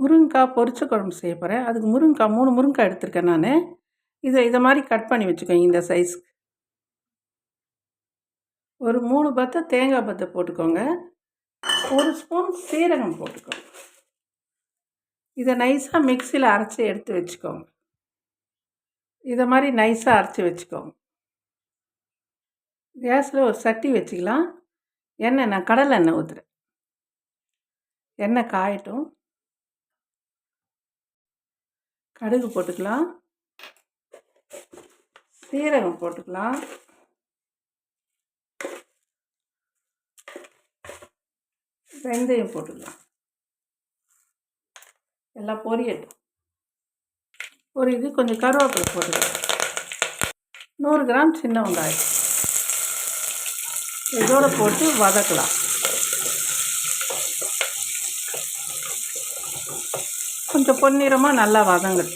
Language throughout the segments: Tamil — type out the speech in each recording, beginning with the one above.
முருங்கைக்காய் பொரிச்ச குழம்பு செய்ய போகிறேன் அதுக்கு முருங்கைக்காய் மூணு முருங்கைக்காய் எடுத்திருக்கேன் நான். இதை இதை மாதிரி கட் பண்ணி வச்சுக்கோங்க இந்த சைஸ்க்கு ஒரு மூணு பத்தை தேங்காய் பத்தை போட்டுக்கோங்க. ஒரு ஸ்பூன் சீரகம் போட்டுக்கோங்க. இதை நைஸாக மிக்சியில் அரைச்சி எடுத்து வச்சுக்கோங்க. இதை மாதிரி நைஸாக அரைச்சி வச்சுக்கோங்க. கேஸில் ஒரு சட்டி வச்சுக்கலாம். எண்ணெய் நான் கடலை எண்ணெய் ஊற்றுறேன் எண்ணெய் காயட்டும். கடுகு போட்டுக்கலாம். சீரகம் போட்டுக்கலாம். வெந்தயம் போட்டுக்கலாம். எல்லாம் பொரியட்டும். பொரியுது. கொஞ்சம் கருவேப்பிலை போட்டுக்கலாம். நூறு கிராம் சின்ன வெங்காயம். இதோட போட்டு வதக்கலாம். கொஞ்சம் பொன்னிறமாக நல்லா வதங்குது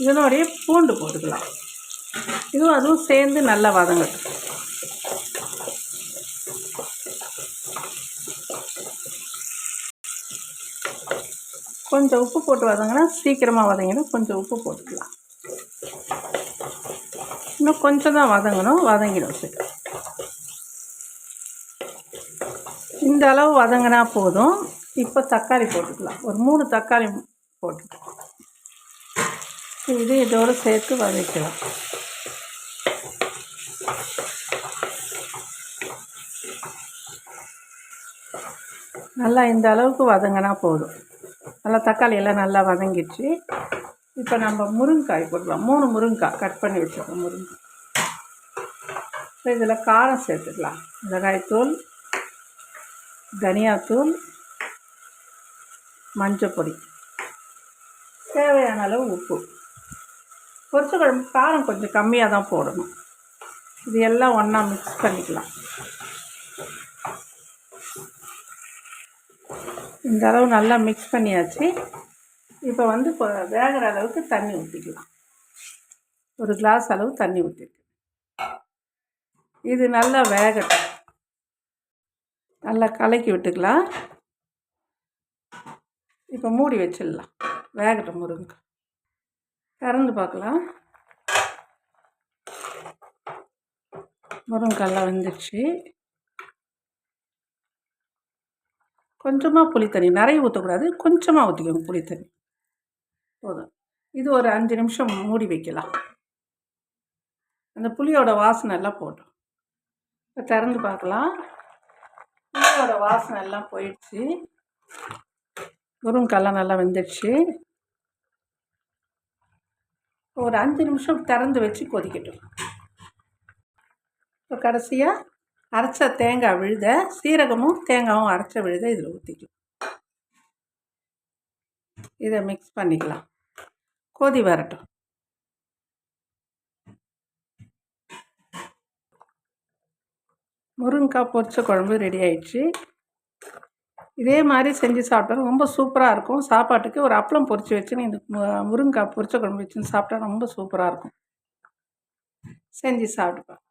இதனுடைய பூண்டு போட்டுக்கலாம். இதுவும் அதுவும் சேர்ந்து நல்லா வதங்குது கொஞ்சம் உப்பு போட்டு வதங்கினா சீக்கிரமாக வதங்கிடும் கொஞ்சம் உப்பு போட்டுக்கலாம். இன்னும் கொஞ்சம் தான் வதங்கணும் வதங்கிடும் சரி. இந்த அளவு வதங்கினா போதும். இப்போ தக்காளி போட்டுக்கலாம். ஒரு மூணு தக்காளி போட்டுக்கலாம். இது இதோடு சேர்த்து வதக்கலாம். நல்லா இந்த அளவுக்கு வதங்கினா போதும். நல்லா தக்காளி எல்லாம் நல்லா வதங்கிடுச்சு. இப்போ நம்ம முருங்காய் போட்டுக்கலாம் மூணு முருங்காய் கட் பண்ணி வச்சுருக்கோம் முருங்காய் இப்போ இதில் காரம் சேர்த்துக்கலாம். மிளகாய்த்தூள் தனியாத்தூள் மஞ்சப்பொடி தேவையான அளவு உப்பு. பொரிச்ச குழம்பு காரம் கொஞ்சம் கம்மியாக தான் போடணும். இது எல்லாம் ஒன்றா மிக்ஸ் பண்ணிக்கலாம். இந்த அளவு நல்லா மிக்ஸ் பண்ணியாச்சு. இப்போ வந்து இப்போ வேகிற அளவுக்கு தண்ணி ஊற்றிக்கலாம் ஒரு கிளாஸ் அளவு தண்ணி ஊற்றிருக்கு இது நல்லா வேகட்டும். நல்லா கலக்கி விட்டுக்கலாம். இப்போ மூடி வச்சிடலாம். வேகட்டும் முருங்கை. திறந்து பார்க்கலாம். முருங்கைக்காலாம் வந்துடுச்சு கொஞ்சமாக புளி தண்ணி நிறைய ஊற்றக்கூடாது கொஞ்சமாக ஊற்றிக்கோங்க புளி தண்ணி போதும். இது ஒரு அஞ்சு நிமிஷம் மூடி வைக்கலாம். அந்த புளியோட வாசனை எல்லாம் போட்டோம். இப்போ திறந்து பார்க்கலாம். புளியோட வாசனை எல்லாம் போயிடுச்சு. முருங்கெல்லாம் நல்லா வெந்துடுச்சு. ஒரு அஞ்சு நிமிஷம் திறந்து வச்சு கொதிக்கட்டும். இப்போ கடைசியாக அரைச்ச தேங்காய் விழுத சீரகமும் தேங்காயும் அரைச்ச விழுத இதில் ஊற்றிக்கலாம் இதை மிக்ஸ் பண்ணிக்கலாம். கொதி வரட்டும். முருங்கைக்காய் பொரிச்ச குழம்பு ரெடி ஆயிடுச்சு. இதே மாதிரி செஞ்சு சாப்பிட்டா ரொம்ப சூப்பராக இருக்கும். சாப்பாட்டுக்கு ஒரு அப்பளம் பொரித்து வச்சுன்னு இந்த முருங்கைக்காய் பொரிச்ச குழம்பு வச்சுன்னு சாப்பிட்டா ரொம்ப சூப்பராக இருக்கும். செஞ்சு சாப்பிட்டுப்பேன்